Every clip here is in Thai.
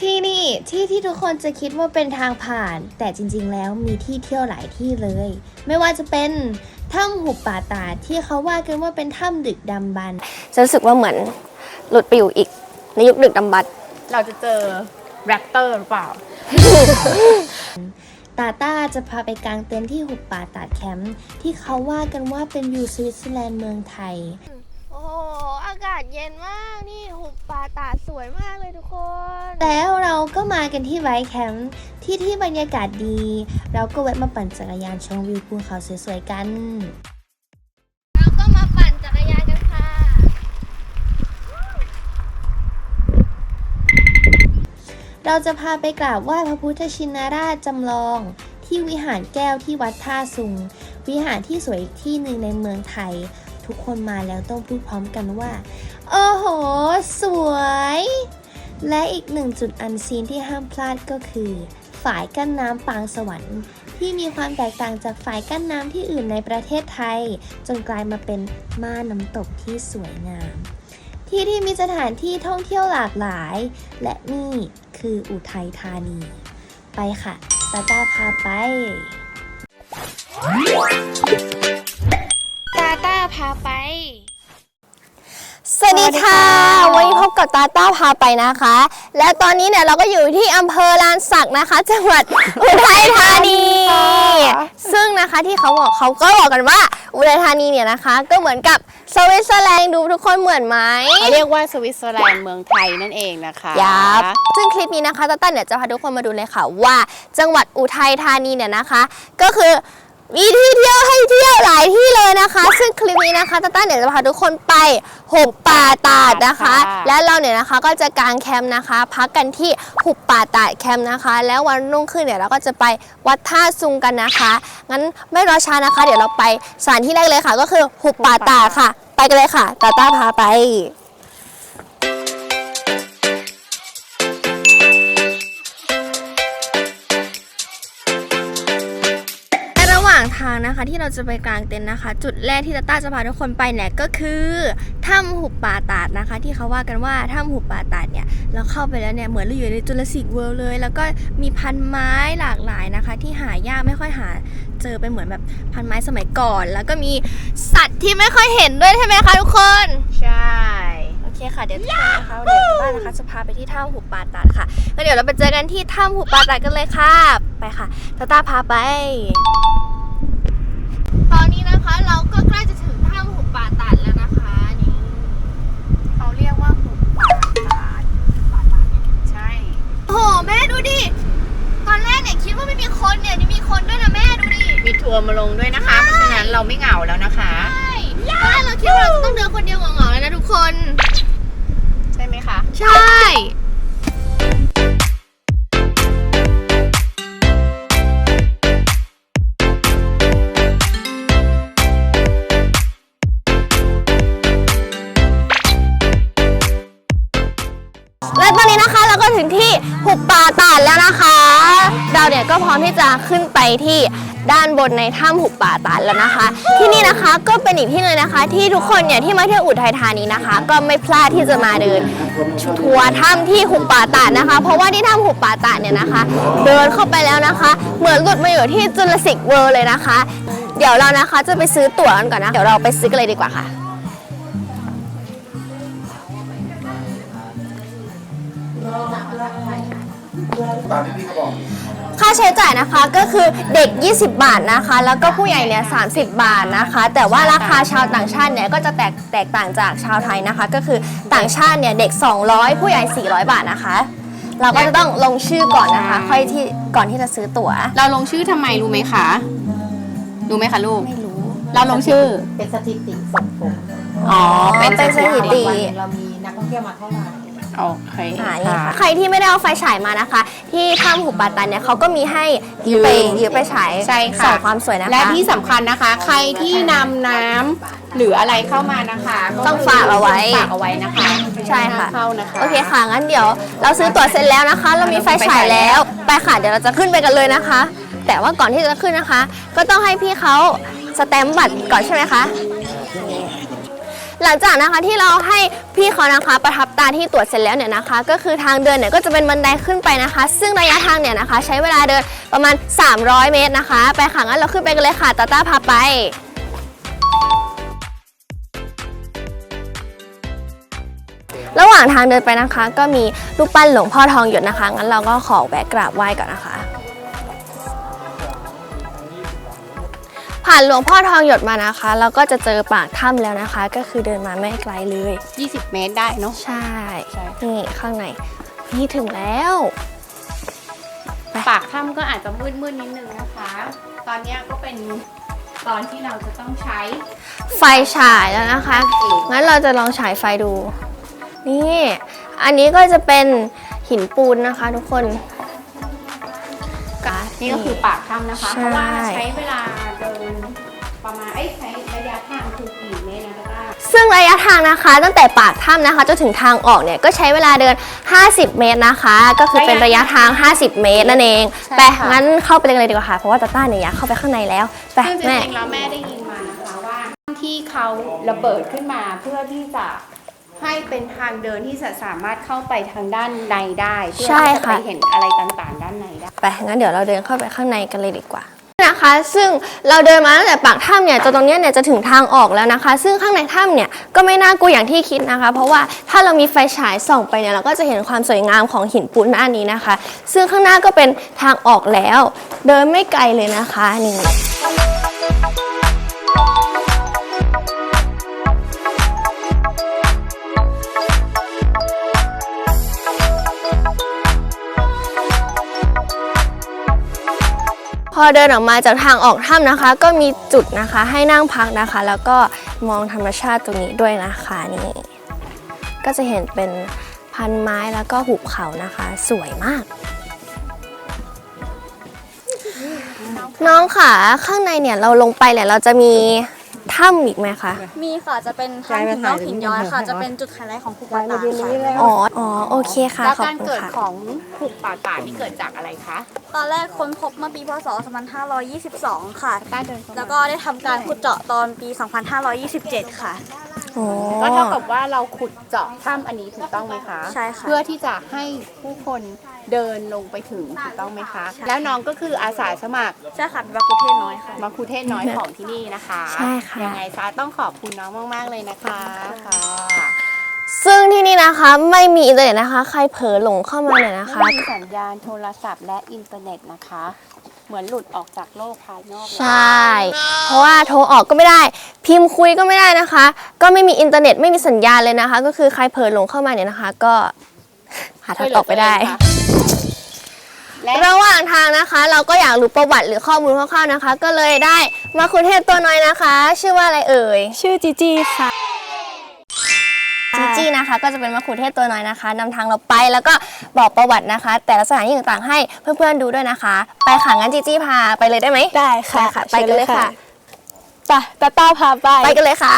ที่นี่ที่ที่ทุกคนจะคิดว่าเป็นทางผ่าน แต่จริงๆ แล้วมีที่เที่ยวหลายที่เลย ไม่ว่าจะเป็นถ้ำหุบป่าตาดที่เขาว่ากันว่าเป็นถ้ำดึกดำบรรพ์ฉันรู้สึกว่าเหมือนหลุดไปอยู่อีกในยุคดึกดำบรรพ์เราจะเจอแรปเตอร์หรือเปล่า ตาต้าจะพาไปกางเต็นท์ที่หุบป่าตาดแคมป์ที่เขาว่ากันว่าเป็นวิวสวิตเซอร์แลนด์เมืองไทยโอ้โหอากาศเย็นมากนี่หุบป่าตาดสวยมากเลยทุกคน แล้วเราก็มากันที่ไวท์แคมป์ที่ที่บรรยากาศดี เราก็แวะมาปั่นจักรยานชมวิวภูเขาสวยๆกัน เราก็มาปั่นจักรยานกันค่ะ เราจะพาไปกราบไหว้พระพุทธชินราชจำลอง ที่วิหารแก้วที่วัดท่าสุง วิหารที่สวยอีกที่หนึ่งในเมืองไทย ทุกคนมาแล้วต้องพูดพร้อมกันว่า โอ้โห สวย และอีกหนึ่งจุดอันซีนที่ห้ามพลาดก็คือ ฝายกั้นน้ำปางสวรรค์ ที่มีความแตกต่างจากฝายกั้นน้ำที่อื่นในประเทศไทย จนกลายมาเป็นม่านน้ำตกที่สวยงาม ที่ที่มีสถานที่ท่องเที่ยวหลากหลาย และนี่คืออุทัยธานี ไปค่ะตาตาพาไปตา ต้าพาไป สวัสดีค่ะ วันนี้พบกับตาต้าพาไปนะคะ และตอนนี้เนี่ยเราก็อยู่ที่อำเภอลานสักนะคะ จังหวัดอุทัยธานี ซึ่งนะคะที่เขาบอกเขาก็บอกกันว่าอุทัยธานีเนี่ยนะคะ ก็เหมือนกับสวิตเซอร์แลนด์ดูทุกคนเหมือนไหมเขาเรียกว่าสวิตเซอร์แลนด์เมืองไทยนั่นเองนะคะยับซึ่งคลิปนี้นะคะตาต้าเนี่ยจะพาทุกคนมาดูเลยค่ะว่า จังหวัดอุทัยธานีเนี่ยนะคะ ก็คือ มีที่เที่ยวให้เที่ยวหลายที่เลยนะคะ ซึ่งคลิปนี้นะคะตาต้าเนี่ยจะพาทุกคนไปหุบป่าตาดนะคะและเราเนี่ยนะคะก็จะกางแคมป์นะคะ พักกันที่หุบป่าตาดแคมป์นะคะ แล้ววันรุ่งขึ้นเนี่ยเราก็จะไปวัดท่าซุงกันนะคะงั้นไม่รอช้านะคะ เดี๋ยวเราไปสถานที่แรกเลยค่ะ ก็คือหุบป่าตาดค่ะ ไปกันเลยค่ะตาต้าพาไป นะคะ ที่เราจะไปกลางเต็นท์นะคะ จุดแรกที่ตาต้าจะพาทุกคนไปเนี่ยก็คือถ้ำหุบป่าตาดนะคะ ที่เขาว่ากันว่าถ้ำหุบป่าตาดเนี่ยเราเข้าไปแล้วเนี่ยเหมือนเราอยู่ในจุลศิษย์เวิลด์เลย แล้วก็มีพันไม้หลากหลายนะคะ ที่หายากไม่ค่อยหาเจอเป็นเหมือนแบบพันไม้สมัยก่อน แล้วก็มีสัตว์ที่ไม่ค่อยเห็นด้วยใช่ไหมคะทุกคน ใช่โอเคค่ะเดี๋ยวทุกคนนะคะเดี๋ยวบ้านนะคะจะพาไปที่ถ้ำหุบป่าตาดค่ะแล้วเดี๋ยวเราไปเจอกันที่ถ้ำหุบป่าตาดกันเลยค่ะไปค่ะตาต้าพาไป ตอนนี้นะคะเราก็ใกล้จะถึงถ้ำหุบป่าตาดแล้วนะคะนี่เขาเรียกว่าหุบป่าตาดป่าตาดใช่ โอ้โหแม่ดูดิ ตอนแรกเนี่ยคิดว่าไม่มีคนเนี่ยนี่มีคนด้วยนะแม่ดูดิ มีทัวร์มาลงด้วยนะคะ เพราะฉะนั้นเราไม่เหงาแล้วนะคะ ใช่ตอนแรกเราคิดว่าเราจะต้องเดินคนเดียวเหงาๆเลยนะทุกคน ใช่ไหมคะ ใช่ ถึงที่หุบป่าตาดแล้วนะคะ เราเนี่ยก็พร้อมที่จะขึ้นไปที่ด้านบนในถ้ำหุบป่าตาดแล้วนะคะ ที่นี่นะคะก็เป็นอีกที่หนึงนะคะ ที่ทุกคนเนี่ยที่มาเที่ยวอุทัยธานีนะคะ ก็ไม่พลาดที่จะมาเดินทัวร์ถ้ำที่หุบป่าตาดนะคะ เพราะว่าที่ถ้ำหุบป่าตาดเนี่ยนะคะ เดินเข้าไปแล้วนะคะ เหมือนหลุดมาอยู่ที่จุลศิษย์เวิลด์เลยนะคะ เดี๋ยวเรานะคะจะไปซื้อตั๋วกันก่อนนะ เดี๋ยวเราไปซื้อกันเลยดีกว่าค่ะ ตามที่พี่เขาบอก ค่าใช้จ่ายนะคะก็คือเด็ก 20 บาทนะคะ แล้วก็ผู้ใหญ่เนี่ย30 บาทนะคะ แต่ว่าราคาชาวต่างชาติเนี่ยก็จะแตกแตกต่างจากชาวไทยนะคะ ก็คือต่างชาติเนี่ยเด็ก 200 ผู้ใหญ่ 400 บาทนะคะ เราก็จะต้องลงชื่อก่อนนะคะ ค่อยที่ก่อนที่จะซื้อตั๋ว เราลงชื่อทำไมรู้ไหมคะรู้ไหมคะลูก ไม่รู้ เราลงชื่อ เป็นสถิติส่งผลอ๋อ เป็นเป็นสถิติ วันหนึ่งเรามีนักท่องเที่ยวมาเท่าไหร่ โอเคอ่านี่ค่ะใครที่ไม่ได้เอาไฟฉายมานะคะ ที่ถ้ำหุบป่าตันเนี่ยเขาก็มีให้ยืมไปยืมไปฉายใช่ค่ะ ส่องความสวยนะคะ และที่สำคัญนะคะ ใครที่นำน้ำหรืออะไรเข้ามานะคะก็ต้องฝากเอาไว้ฝากเอาไว้นะคะใช่ค่ะเข้านะคะ โอเคค่ะ งั้นเดี๋ยวเราซื้อตั๋วเสร็จแล้วนะคะ เรามีไฟฉายแล้ว ไปค่ะ เดี๋ยวเราจะขึ้นไปกันเลยนะคะ แต่ว่าก่อนที่จะขึ้นนะคะ ก็ต้องให้พี่เขาสแตมป์บัตรก่อนใช่ไหมคะ หลังจากนะคะที่เราให้พี่เขานะคะประทับตาที่ตรวจเสร็จแล้วเนี่ยนะคะ ก็คือทางเดินเนี่ยก็จะเป็นบันไดขึ้นไปนะคะ ซึ่งระยะทางเนี่ยนะคะ ใช้เวลาเดินประมาณ 300 เมตรนะคะ ไปค่ะงั้นเราขึ้นไปกันเลยค่ะตาต้าพาไประหว่างทางเดินไปนะคะ ก็มีรูปปั้นหลวงพ่อทองหยดนะคะ งั้นเราก็ขอแวะกราบไหว้ก่อนนะคะ ผ่านหลวงพ่อทองหยดมานะคะ เราก็จะเจอปากถ้ำแล้วนะคะ ก็คือเดินมาไม่ไกลเลย 20 เมตรได้เนาะใช่ใช่ นี่ข้างในนี่ถึงแล้วปากถ้ำก็อาจจะมืดๆนิดนึงนะคะ ตอนเนี้ยก็เป็นตอนที่เราจะต้องใช้ไฟฉายแล้วนะคะงั้นเราจะลองฉายไฟดู นี่ อันนี้ก็จะเป็นหินปูนนะคะ ทุกคน นี่ก็คือปากถ้ำนะคะใช่เพราะว่าใช้เวลาเดินประมาณ เอ้ยใช้ระยะทางคือกี่เมตรนะป้าซึ่งระยะทางนะคะ ตั้งแต่ปากถ้ำนะคะจนถึงทางออกเนี่ยก็ใช้เวลาเดิน 50 เมตรนะคะ ก็คือเป็นระยะทาง 50 เมตรนั่นเองไปงั้นเข้าไปเลยดีกว่าค่ะเพราะว่าตาต้าเนี่ยอยากเข้าไปข้างในแล้วไปซึ่งจแม่ ริงๆแล้วแม่ได้ยินมานะคะว่าที่เขาระเบิดขึ้นมาเพื่อที่จะ ให้เป็นทางเดินที่จะสามารถเข้าไปทางด้านในได้เพื่อใช่ที่จะค่ะไปเห็นอะไรต่างๆ ด้านในได้ ไปงั้นเดี๋ยวเราเดินเข้าไปข้างในกันเลยดีกว่านะคะ ซึ่งเราเดินมาตั้งแต่ปากถ้ำเนี่ยจนตรงเนี้ยเนี่ยจะถึงทางออกแล้วนะคะ ซึ่งข้างในถ้ำเนี่ยก็ไม่น่ากลัวอย่างที่คิดนะคะ เพราะว่าถ้าเรามีไฟฉายส่องไปเนี่ยเราก็จะเห็นความสวยงามของหินปูนด้านนี้นะคะ ซึ่งข้างหน้าก็เป็นทางออกแล้ว เดินไม่ไกลเลยนะคะนี่ อเดินออกมาจากทางออกถ้ำนะคะ ก็มีจุดนะคะให้นั่งพักนะคะ แล้วก็มองธรรมชาติตรงนี้ด้วยนะคะนี่ก็จะเห็นเป็นพันไม้แล้วก็หุบเขานะคะ สวยมาก น้องค่ะข้างในเนี่ยเราลงไปเนี่ยเราจะมี ถ้ำอีกไหมคะ มีค่ะจะเป็นทางหินนอกหินย้อยค่ะ จะเป็นจุดไฮไลท์ของภูกระตายค่ะอ๋อ อ๋อ โอเคค่ะ แล้วขอบการคุณเกิดค่ะ ของหุบป่าตาดนี่เกิดจากอะไรคะตอนแรกค้นพบเมื่อปีพศ 2522 ค่ะต้าเดินเข้ามา แล้วก็ได้ทำการขุดเจาะตอนปี 2527 ค่ะอ๋อ ก็เท่ากับว่าเราขุดเจาะถ้ำอันนี้ถูกต้องไหมคะ ใช่ค่ะ เพื่อที่จะให้ผู้คนเดินลงไปถึงถูกต้องไหมคะใช่แล้วน้องก็คืออาสาสมัคร ใช่ค่ะเป็นวัดกุเทศน้อยค่ะ มาคุเทศน้อยของที่นี่นะคะใช่ค่ะ ยังไงซาต้องขอบคุณน้องมาก ๆ เลยนะคะค่ะ ซึ่งที่นี่นะคะไม่มีอินเทอร์เน็ตนะคะ ใครเผลอหลงเข้ามาเนี่ยนะคะ ไม่มีสัญญาณโทรศัพท์และอินเทอร์เน็ตนะคะ เหมือนหลุดออกจากโลกภายนอกเลยใช่เพราะว่าโทรออกก็ไม่ได้ พิมพ์คุยก็ไม่ได้นะคะ ก็ไม่มีอินเทอร์เน็ตไม่มีสัญญาณเลยนะคะ ก็คือใครเผลอหลงเข้ามาเนี่ยนะคะ ก็ หาทางออกไปได้ และระหว่างทางนะคะ เราก็อยากรู้ประวัติหรือข้อมูลคร่าวๆนะคะ ก็เลยได้มาคุเทศตัวน้อยนะคะ ชื่อว่าอะไรเอ่ย ชื่อจีจี้ค่ะ จีจี้นะคะ ก็จะเป็นมะคุเทศตัวน้อยนะคะนำทางเราไปแล้วก็บอกประวัตินะคะ แต่ละสถานที่ต่างๆให้เพื่อนๆดูด้วยนะคะ ไปค่ะงั้นจีจี้พาไปเลยได้ไหมได้ค่ะได้ค่ะไปกันเลยค่ะไปตาต้าพาไปไปกันเลยค่ะ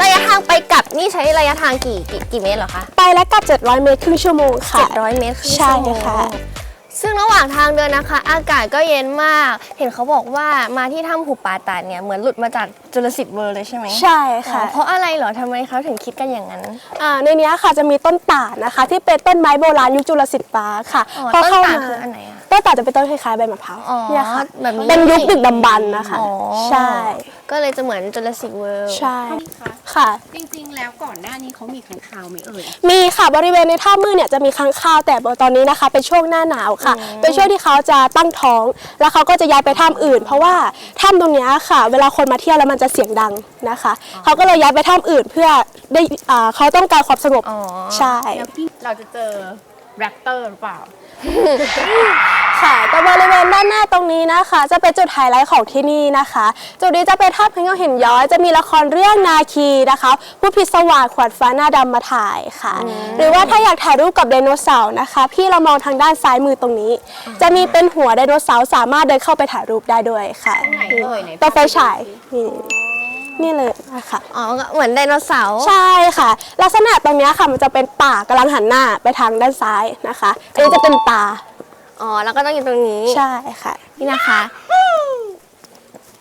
ระยะทางไปกลับนี่ใช้ระยะทางกี่กี่กี่เมตรเหรอคะ ไปแล้วกลับ 700 เมตรครึ่งชั่วโมงค่ะ 700 เมตรครึ่งใช่ชั่วโมงค่ะ ซึ่งระหว่างทางเดินนะคะ อากาศก็เย็นมาก เห็นเขาบอกว่ามาที่ถ้ำหุบป่าตาดเนี่ยเหมือนหลุดมาจากจุลศิษย์เวิร์เลยใช่ไหมใช่อ๋อค่ะ เพราะอะไรเหรอทำไมเขาถึงคิดกันอย่างนั้นอ่าในเนี้ยค่ะจะมีต้นป่าดนะคะ ที่เป็นต้นไม้โบราณยุคจุลศิลปาค่ะอ๋อพอต้นเข้าตาลมาคืออันไหนอะต้นป่าดจะเป็นต้นคล้ายๆใบมะพร้าวอ๋อเนี่ยค่ะแบบนี้เป็นยุคดึกดำบรรพ์นะคะอ๋อใช่ก็เลยจะเหมือนจุลศิษย์เวิร์ใช่ค่ะ จริงๆ แล้วก่อนหน้านี้เขามีขังข่าวไหมเอ่ย มีค่ะบริเวณในท่ามืดเนี่ยจะมีค้างคาวแต่ตอนนี้นะคะเป็นช่วงหน้าหนาวค่ะ เป็นช่วงที่เขาจะตั้งท้อง แล้วเขาก็จะย้ายไปถ้ำอื่น เพราะว่าถ้ำตรงเนี้ยค่ะ เวลาคนมาเที่ยวแล้วมันจะเสียงดังนะคะ เขาก็เลยย้ายไปถ้ำอื่นเพื่อได้อ่าเขาต้องการความสงบอ๋อ ใช่ แล้วที่เราจะเจอ แรปเตอร์หรือเปล่า ค่ะแต่บริเวณด้านหน้าตรงนี้นะคะ จะเป็นจุดไฮไลท์ของที่นี่นะคะ จุดนี้จะเป็นถ้ำพระเงาหินย้อย จะมีละครเรื่องนาคีนะคะ ผู้พิศวาสขวดฟ้าหน้าดำมาถ่ายค่ะ หรือว่าถ้าอยากถ่ายรูปกับไดโนเสาร์นะคะ พี่เรามองทางด้านซ้ายมือตรงนี้ จะมีเป็นหัวไดโนเสาร์สามารถเดินเข้าไปถ่ายรูปได้ด้วยค่ะตรงไหนเอ่ยไหน ตัวไฟฉายนี่ นี่เลยนะคะอ๋อก็เหมือนไดโนเสาร์ใช่ค่ะ ลักษณะตรงเนี้ยค่ะมันจะเป็นป่ากำลังหันหน้าไปทางด้านซ้ายนะคะอันนี้จะเป็นตาอ๋อแล้วก็ต้องอยู่ตรงนี้ใช่ค่ะ นี่นะคะ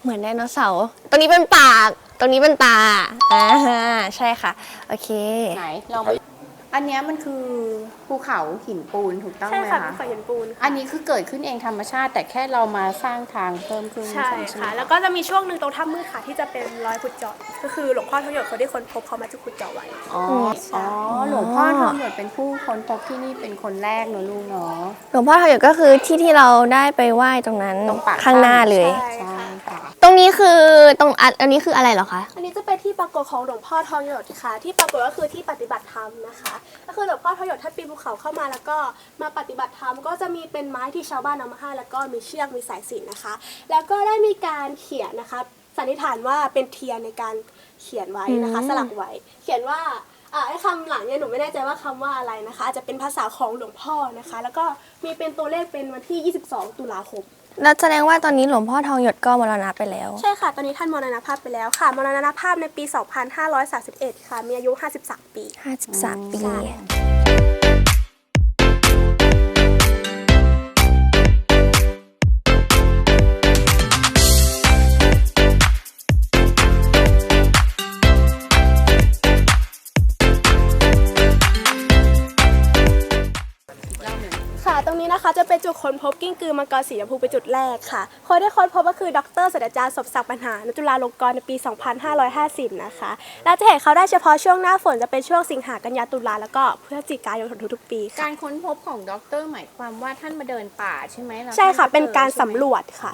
เหมือนไดโนเสาร์ตรงนี้เป็นปาก ตรงนี้เป็นตาอ่าใช่ค่ะ โอเค ไหนลอง อันเนี้ยมันคือภูเขาหินปูนถูกต้องใช่ไหมค่ะคะ เป็นขอหินปูนค่ะ อันนี้คือเกิดขึ้นเองธรรมชาติ แต่แค่เรามาสร้างทางเพิ่มขึ้นใช่ไหมค่ะ แล้วก็จะมีช่วงหนึ่งตรงถ้ำมืดค่ะที่จะเป็นรอยขุดเจาะ ก็คือหลวงพ่อทองหยดคนที่คนพบเขามาจะขุดเจาะไว้ อ๋ออ๋อหลวงพ่อทองหยดเป็นผู้ค้นพบที่นี่เป็นคนแรกเนอะลูกเนาะ หลวงพ่อทองหยดก็คือที่ที่เราได้ไปไหว้ตรงนั้นตรงปากข้างหน้าเลย ใช่ ใช่ค่ะตรงนี้คือตรงอันอันนี้คืออะไรเหรอคะ อันนี้จะเป็นที่ปรากฏของหลวงพ่อทองหยดค่ะ ที่ปรากฏก็คือที่ปฏิบัติธรรมนะคะก็คือหลวงพ่อทองหยดท่านปีนภูเขาเข้ามาแล้วก็มาปฏิบัติธรรมก็จะมีเป็นไม้ที่ชาวบ้านนำมาให้แล้วก็มีเชือกมีสายสิญจนนะคะ แล้วก็ได้มีการเขียนนะคะสันนิษฐานว่าเป็นเทียนในการเขียนไว้นะคะอืมสลักไว้ เขียนว่าอ่าไอ้คำหลังเนี่ยหนูไม่แน่ใจว่าคำว่าอะไรนะคะอาจจะเป็นภาษาของหลวงพ่อนะคะ แล้วก็มีเป็นตัวเลขเป็นวันที่ 22 ตุลาคม แล้วแสดงว่าตอนนี้หลวงพ่อทองหยดก็มรณะไปแล้ว ใช่ค่ะ ตอนนี้ท่านมรณภาพไปแล้วค่ะ มรณภาพในปี 2531 ค่ะ มีอายุ 53 ปี 53 ปี จะเป็นจุดค้นพบกิ้งกือมังกรสีชมพูเป็นจุดแรกค่ะ คนที่ค้นพบก็คือดรศาสตราจารย์สมศักดิ์ปัญหาณจุฬาลงกรณ์ในปี 2550 นะคะและจะเห็นเขาได้เฉพาะช่วงหน้าฝนจะเป็นช่วงสิงหากันยาตุลาแล้วก็พฤศจิกายนของทุกๆปีค่ะการค้นพบของด็อกเตอร์หมายความว่าท่านมาเดินป่าใช่ไหมแล้วใช่ค่ะท่เป็นการจอใช่ไหมสำรวจค่ะ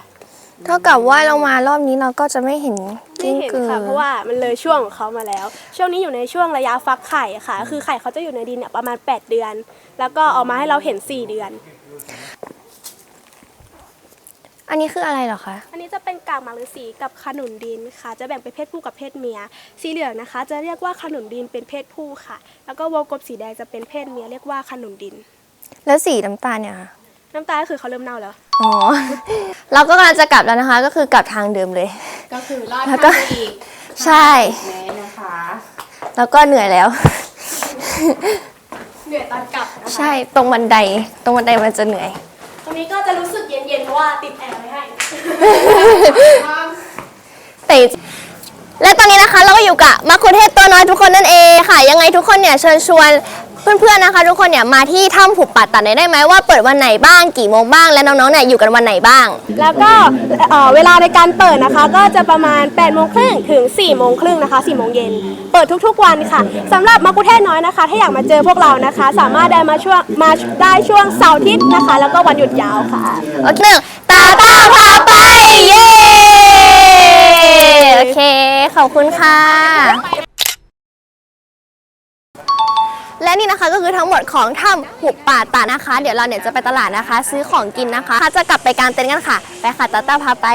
เท่ากับว่าเรามารอบนี้เราก็จะไม่เห็นไม่กิ้งเห็นกือ ค่ะเพราะว่ามันเลยช่วงของเขามาแล้ว ช่วงนี้อยู่ในช่วงระยะฟักไข่ค่ะ คือไข่เขาจะอยู่ในดินเนี่ยประมาณ 8 เดือน แล้วก็เออกมาให้เราเห็น 4 เดือน อันนี้คืออะไรเหรอคะ อันนี้จะเป็นกากหมากฤาษีกับขนุนดินค่ะ จะแบ่งเป็นเพศผู้กับเพศเมีย สีเหลืองนะคะ จะเรียกว่าขนุนดินเป็นเพศผู้ค่ะ แล้วก็วงกลมสีแดงจะเป็นเพศเมียเรียกว่าขนุนดิน แล้วสีน้ำตาลเนี่ยคะน้ำตาลก็คือเขาเริ่มเน่าแล้ว อ๋อ เราก็กำลังจะกลับแล้วนะคะ ก็คือกลับทางเดิมเลย ก็คือลอดแล้วก็ ทางไปอีกใช่ แม้นะคะแล้วก็เหนื่อยแล้ว เหนื่อยตอนกลับนะคะ ใช่ ตรงบันได ตรงบันไดมันจะเหนื่อยต รงนี้ก็จะรู้สึกเย็นๆเพราะว่าติดแอร์ไว้ให้ แต่และตอนนี้นะคะเราก็อยู่กับมะคุเทศตัวน้อยทุกคนนั่นเองค่ะ ยังไงทุกคนเนี่ยเชิญชวน เพื่อนๆนะคะ ทุกคนเนี่ยมาที่ถ้ำผุบป่าตัดหน่อยได้ไหมว่าเปิดวันไหนบ้างกี่โมงบ้างและน้องๆเนี่ยอยู่กันวันไหนบ้าง แล้วก็เอ่อเวลาในการเปิดนะคะ ก็จะประมาณ8โมงครึ่งถึง4โมงครึ่งนะคะ4โมงเย็นเปิดทุกๆวันค่ะสำหรับมากุเทศน้อยนะคะ ถ้าอยากมาเจอพวกเรานะคะ สามารถได้มาช่วงมาได้ช่วงเสาร์อาทิตย์นะคะ แล้วก็วันหยุดยาวค่ะโอเคหนึ่งตาตาพาไปเย้โอเคขอบคุณค่ะ และนี่นะคะก็คือทั้งหมดของถ้ำหุบป่าตานะคะ เดี๋ยวเราเนี่ยจะไปตลาดนะคะ ซื้อของกินนะคะจะกลับไปกางเต็นท์กันค่ะ ไปค่ะตาตาพาไป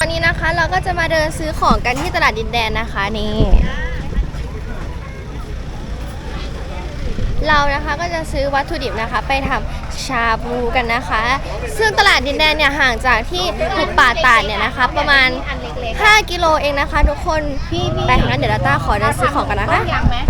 วันนี้นะคะเราก็จะมาเดินซื้อของกันที่ตลาดดินแดนนะคะนี่ เรานะคะก็จะซื้อวัตถุดิบนะคะ ไปทำชาบูกันนะคะ ซึ่งตลาดดินแดนเนี่ยห่างจากที่หุบป่าตาดเนี่ยนะคะ ประมาณ 5 กิโลเองนะคะ ทุกคนไปงั้นเดี๋ยวเราต้าขอเดินซื้อของกันนะคะ ยังไหม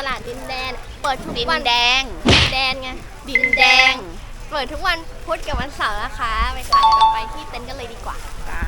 ตลาดดินแดน เปิดทุกดินวันแดง ดินแดนไง ดินแดง เปิดทุกวันพุธกับวันเสาร์นะคะ ไปค่ะเดี๋ยวเราไปที่เต็นท์กันเลยดีกว่า จ้า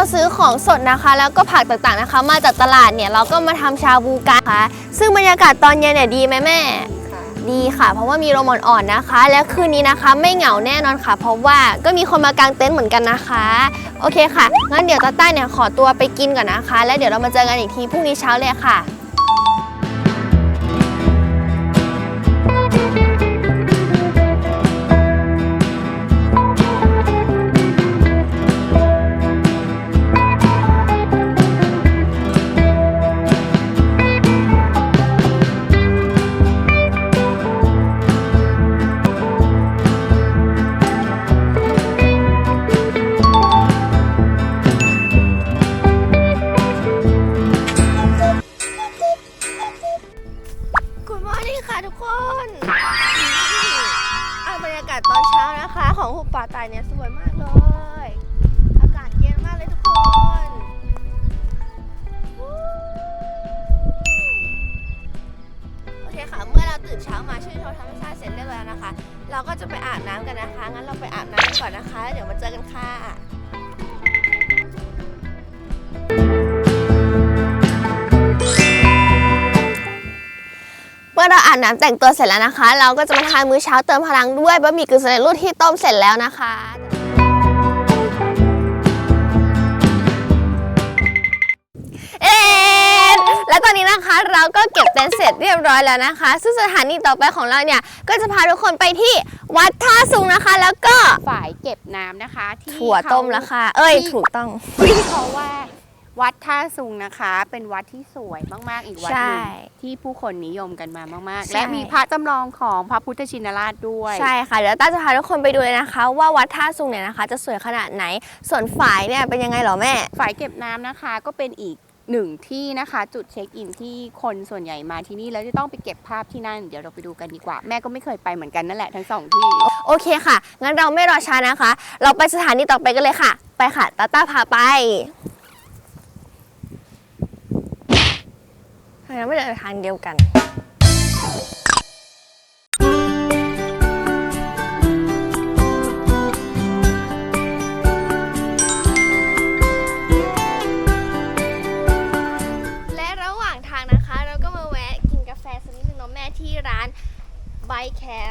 เราซื้อของสดนะคะ แล้วก็ผักต่างๆนะคะ มาจากตลาดเนี่ยเราก็มาทำชาบูกันค่ะ ซึ่งบรรยากาศตอนเย็นเนี่ยดีไหมแม่ดีค่ะ เพราะว่ามีลมอ่อนๆนะคะ และคืนนี้นะคะ ไม่เหงาแน่นอนค่ะ เพราะว่าก็มีคนมากางเต็นท์เหมือนกันนะคะ โอเคค่ะงั้นเดี๋ยวตาต้าเนี่ยขอตัวไปกินก่อนนะคะ แล้วเดี๋ยวเรามาเจอกันอีกทีพรุ่งนี้เช้าเลยค่ะ ตื่นเช้ามาชื่นชมธรรมชาติเสร็จเรียบร้อยแล้วนะคะ เราก็จะไปอาบน้ำกันนะคะ งั้นเราไปอาบน้ำกันก่อนนะคะ เดี๋ยวมาเจอกันค่ะเมื่อเราอาบน้ำแต่งตัวเสร็จแล้วนะคะ เราก็จะมาทานมื้อเช้าเติมพลังด้วยบะหมี่กึ่งสำเร็จรูปที่ต้มเสร็จแล้วนะคะ เราก็เก็บเต็นท์เสร็จเรียบร้อยแล้วนะคะ ซึ่งสถานีต่อไปของเราเนี่ย ก็จะพาทุกคนไปที่วัดท่าสุงนะคะ แล้วก็ฝ่ายเก็บน้ำนะคะ ที่ถั่วต้มแล้วค่ะ เอ้ย ถูกต้องที่เพราะว่าวัดท่าซุงนะคะ เป็นวัดที่สวยมากๆ อีกวัดหนึ่งใช่ที่ผู้คนนิยมกันมามากๆใช่และมีพระจำลองของพระพุทธชินราชด้วย ใช่ค่ะ เดี๋ยวต้าจะพาทุกคนไปดูเลยนะคะ ว่าวัดท่าสุงเนี่ยนะคะ จะสวยขนาดไหน ส่วนฝายเนี่ยเป็นยังไงเหรอแม่ ฝ่ายเก็บน้ำนะคะ ก็เป็นอีก หนึ่งที่นะคะจุดเช็คอินที่คนส่วนใหญ่มาที่นี่แล้วจะต้องไปเก็บภาพที่นั่น เดี๋ยวเราไปดูกันดีกว่า แม่ก็ไม่เคยไปเหมือนกันนั่นแหละทั้งสองที่ โอเคค่ะ งั้นเราไม่รอช้านะคะ เราไปสถานีต่อไปกันเลยค่ะ ไปค่ะตาต้าพาไปทำไมเราไม่เดินทางเดียวกัน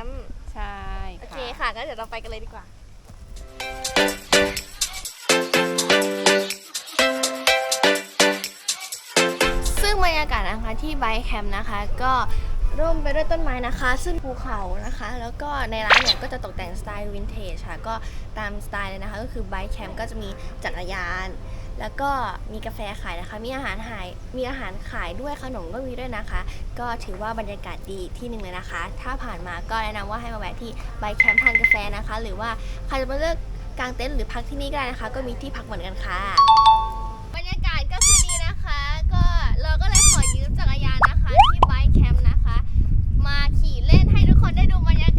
มป์ใช่โอเคค่ะงั้นเดี๋ยวเราไปกันเลยดีกว่า ซึ่งบรรยากาศนะคะที่ไบค์แคมป์นะคะ ก็ร่มไปด้วยต้นไม้นะคะ ซึ่งภูเขานะคะ แล้วก็ในร้านเนี่ยก็จะตกแต่งสไตล์วินเทจค่ะ ก็ตามสไตล์เลยนะคะ ก็คือไบค์แคมป์ก็จะมีจักรยาน แล้วก็มีกาแฟขายนะคะ มีอาหารขายมีอาหารขายด้วยขนมก็มีด้วยนะคะ ก็ถือว่าบรรยากาศดีที่หนึ่งเลยนะคะ ถ้าผ่านมาก็แนะนำว่าให้มาแวะที่ไบแคมป์ทานกาแฟนะคะ หรือว่าใครจะมาเลือกกางเต็นท์หรือพักที่นี่ก็ได้นะคะ ก็มีที่พักเหมือนกันค่ะ บรรยากาศก็คือดีนะคะ ก็เราก็เลยขอยืมจักรยานนะคะที่ไบแคมป์นะคะ มาขี่เล่นให้ทุกคนได้ดูบรรยากาศ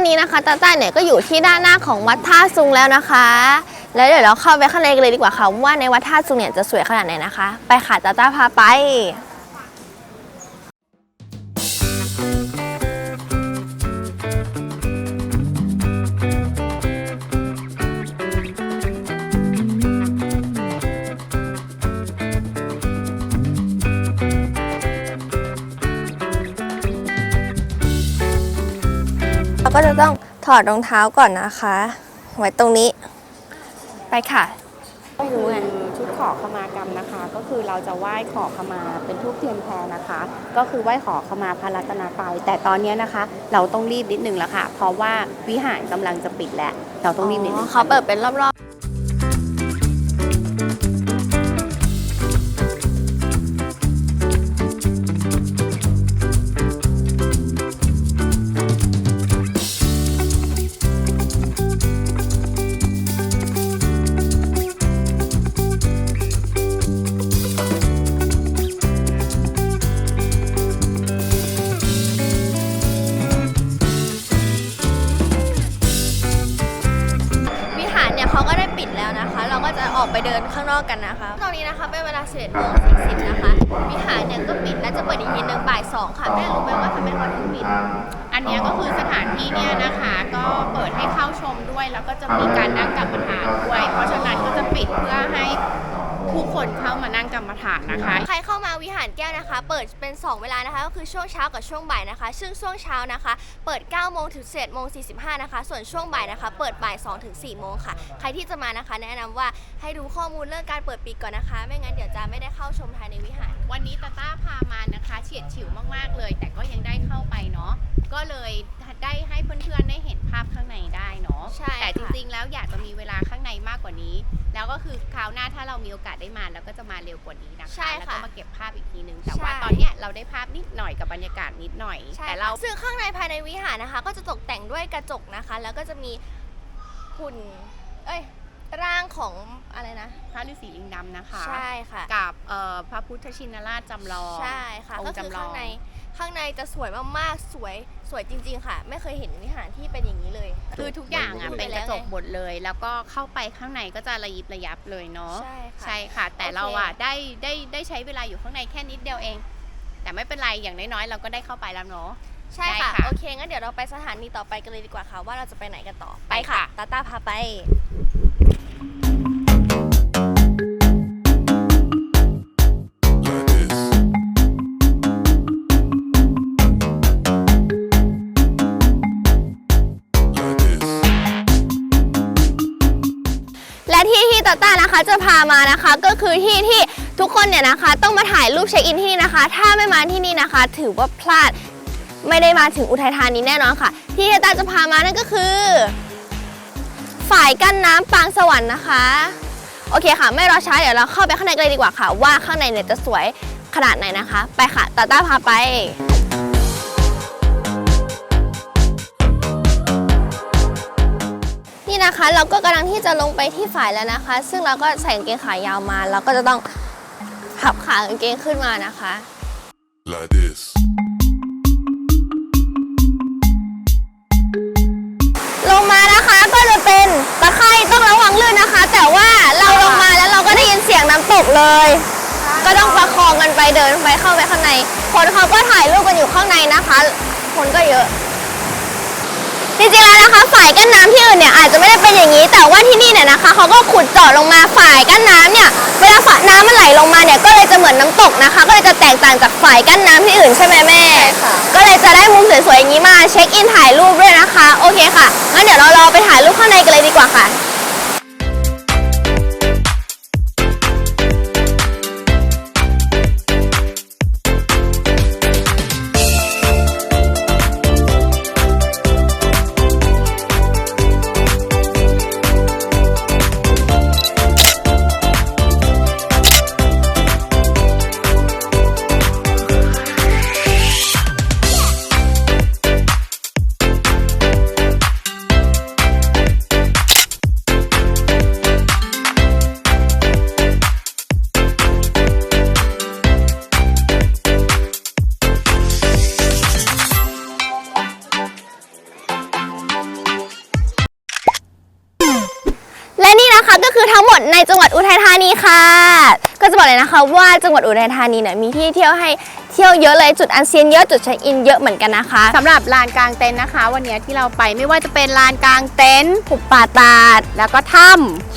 อนนี้นะคะตาต้าเนี่ยก็อยู่ที่ด้านหน้าของวัดท่าซุงแล้วนะคะ แล้วเดี๋ยวเราเข้าไปข้างในกันเลยดีกว่าค่ะว่าในวัดท่าซุงเนี่ยจะสวยขนาดไหนนะคะ ไปค่ะตาต้าพาไป เราก็จะต้องถอดรองเท้าก่อนนะคะ ไว้ตรงนี้ ไปค่ะไม่รู้ไงชุดขอขมากรรมนะคะ ก็คือเราจะไหว้ขอขมาเป็นทูบเทียนแพรนะคะ ก็คือไหว้ขอขมาพระรัตนตรัยแต่ตอนนี้นะคะ เราต้องรีบนิดนึงแล้วค่ะ เพราะว่าวิหารกำลังจะปิดแล้ว เราต้องรีบนิดนึงเขาเปิดเป็นรอบ อกไปเดินข้างนอกกันนะคะ ตอนนี้นะคะเป็นเวลา11โมง40นะคะ วิหารเนี่ยก็ปิดและจะเปิดอีกทีหนึ่งบ่ายสองค่ะ แม่รู้ไหมว่าทำไมเขาถึงปิด อันเนี้ยก็คือสถานที่เนี่ยนะคะ ก็เปิดให้เข้าชมด้วย แล้วก็จะมีการนั่งกรรมฐานด้วย เพราะฉะนั้นก็จะปิดเพื่อให้ ผู้คนเข้ามานั่งกรรมฐานนะคะ ใครเข้ามาวิหารแก้วนะคะ เปิดเป็น 2 เวลานะคะ ก็คือช่วงเช้ากับช่วงบ่ายนะคะ ซึ่งช่วงเช้านะคะ เปิด 9 โมงถึง11โมง45นะคะ ส่วนช่วงบ่ายนะคะ เปิดบ่าย2ถึง4โมงค่ะ ใครที่จะมานะคะ แนะนำว่าให้ดูข้อมูลเรื่องการเปิดปิดก่อนนะคะ ไม่งั้นเดี๋ยวจะไม่ได้เข้าชมภายในวิหาร วันนี้ตาต้าพามานะคะเฉียดฉิวมากๆเลย แต่ก็ยังได้เข้าไปเนาะก็เลยได้ให้เพื่อนๆได้เห็นภาพข้างในได้เนาะใช่แต่จค่ะ ริงๆแล้วอยากจะมีเวลาข้างในมากกว่านี้ แล้วก็คือคราวหน้าถ้าเรามีโอกาสได้มาเราก็จะมาเร็วกว่านี้นะคะ ใช่แล้วค่ะก็มาเก็บภาพอีกทีนึง แต่ว่าใช่ ตอนเนี้ยเราได้ภาพนิดหน่อยกับบรรยากาศนิดหน่อย ใช่แต่ค่ะเราซึ่งข้างในภายในวิหารนะคะ ก็จะตกแต่งด้วยกระจกนะคะ แล้วก็จะมีหุ่น เอ้ย ร่างของอะไรนะ พระฤาษีลิงดำนะคะ ใช่ค่ะ กับเอ่อพระพุทธชินราชจำลอง ใช่ค่ะ องก็ค์คือจำลอข้างงใน ข้างในจะสวยมากๆ สวยสวยจริง ๆ ค่ะ ไม่เคยเห็นวิหารที่เป็นอย่างนี้เลย คือทุกอย่างอะพูดเป็นไปกแล้วระจกหมดเลย แล้วก็เข้าไปข้างในก็จะระยิบระยับเลยเนาะใช่ค่ะใช่ค่ะ แต่โอเคเราอะได้ได้ได้ใช้เวลาอยู่ข้างในแค่นิดเดียวเอง แต่ไม่เป็นไรอย่างน้อยๆเราก็ได้เข้าไปแล้วเนาะ ใช่ค่ะ ได้ค่ะ โอเคงั้นเดี๋ยวเราไปสถานีต่อไปกันเลยดีกว่าค่ะ ว่าเราจะไปไหนกันต่อ ไปค่ะ ตาตาพาไป และที่ที่ตาต้านะคะจะพามานะคะ ก็คือที่ที่ทุกคนเนี่ยนะคะ ต้องมาถ่ายรูปเช็คอินที่นี่นะคะ ถ้าไม่มาที่นี่นะคะ ถือว่าพลาดไม่ได้มาถึงอุทัยธานีแน่นอนค่ะ ที่ตาต้าจะพามานั่นก็คือ ฝ่ายกั้นน้ำปางสวรรค์นะคะโอเคค่ะ ไม่รอช้าเดี๋ยวเราเข้าไปข้างในกันเลยดีกว่าค่ะ ว่าข้างในเนี่ยจะสวยขนาดไหนนะคะ ไปค่ะตาต้าพาไป นี่นะคะเราก็กำลังที่จะลงไปที่ฝ่ายแล้วนะคะ ซึ่งเราก็ใส่กางเกงขายาวมา เราก็จะต้องพับขากางเกงขึ้นมานะคะ like this. ลงมานะคะก็จะเป็นตะไคร่ต้องระวังลื่นนะคะ แต่ว่าเราลงมาแล้วเราก็ได้ยินเสียงน้ำตกเลย ก็ต้องประคองกันไปเดินไปเข้าไปข้างใน คนเขาก็ถ่ายรูปกันอยู่ข้างในนะคะ คนก็เยอะ จริงๆแล้วนะคะฝ่ายกั้นน้ำที่อื่นเนี่ยอาจจะไม่ได้เป็นอย่างนี้ แต่ว่าที่นี่เนี่ยนะคะเขาก็ขุดเจาะลงมาฝ่ายกั้นน้ำเนี่ยเวลาฝ่าน้ำมันไหลลงมาเนี่ยก็เลยจะเหมือนน้ำตกนะคะ ก็เลยจะแตกต่างจากฝ่ายกั้นน้ำที่อื่นใช่ไหมแม่ ก็เลยจะได้มุมสวยๆอย่างนี้มาเช็คอินถ่ายรูปด้วยนะคะ โอเคค่ะงั้นเดี๋ยวเรารอไปถ่ายรูปข้างในกันเลยดีกว่าค่ะ นะคะว่าจังหวัดอุทัยธานีเนี่ยมีที่เที่ยวให้เที่ยวเยอะเลยจุดอันเซียนเยอะจุดเช็คอินเยอะเหมือนกันนะคะสำหรับลานกลางเต็นท์นะคะ วันนี้ที่เราไปไม่ว่าจะเป็นลานกลางเต็นท์หุบป่าตาด แล้วก็ถ้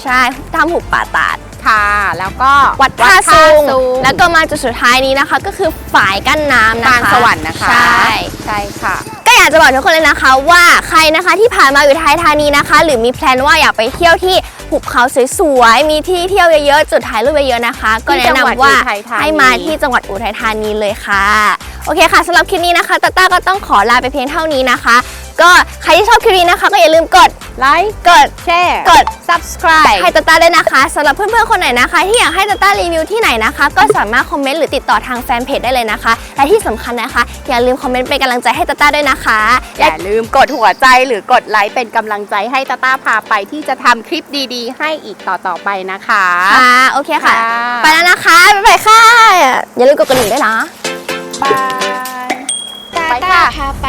ใช่ถ้ำหุบป่าตาดำค่ะ แล้วก็วัดท่าซุงซุงแล้วก็มาจุดสุดท้ายนี้นะคะ ก็คือฝ่ายกั้นน้ำนะคะปางสวรรค์นะคะ ใช่ใช่ค่ะก็อยากจะบอกทุกคนเลยนะคะว่าใครนะคะที่ผ่านมาอยู่ไทยธานีนะคะ หรือมีแพลนว่าอยากไปเที่ยวที่ หุบเขาสวยๆ มีที่เที่ยวเยอะๆ จุดถ่ายรูปเยอะๆนะคะ ก็แนะนำว่าที่จังหวัดอุทัยธานีให้มาที่จังหวัดอุทัยธานีเลยค่ะ โอเคค่ะสำหรับคลิปนี้นะคะตาต้าก็ต้องขอลาไปเพียงเท่านี้นะคะ ก็ใครที่ชอบคลิปนี้นะคะ ก็อย่าลืมกดไลค์กดแชร์กด subscribe ให้ตาต้าด้วยนะคะสำหรับเพื่อนๆคนไหนนะคะ ที่อยากให้ตาต้ารีวิวที่ไหนนะคะ ก็สามารถคอมเมนต์หรือติดต่อทางแฟนเพจได้เลยนะคะ และที่สำคัญนะคะ อย่าลืมคอมเมนต์เป็นกำลังใจให้ตาต้าด้วยนะคะอและย่าลืมกดหัวใจหรือกดไลค์เป็นกำลังใจให้ตาต้าพาไปที่จะทำคลิปดีๆ ให้อีกต่อๆไปนะคะค่ะโอเคค่ะค่ะ ไปแล้วนะคะบ๊ายบายค่ะอย่าลืมกดกระดิ่งด้วยนะบายตาไปต้าค่ะพาไป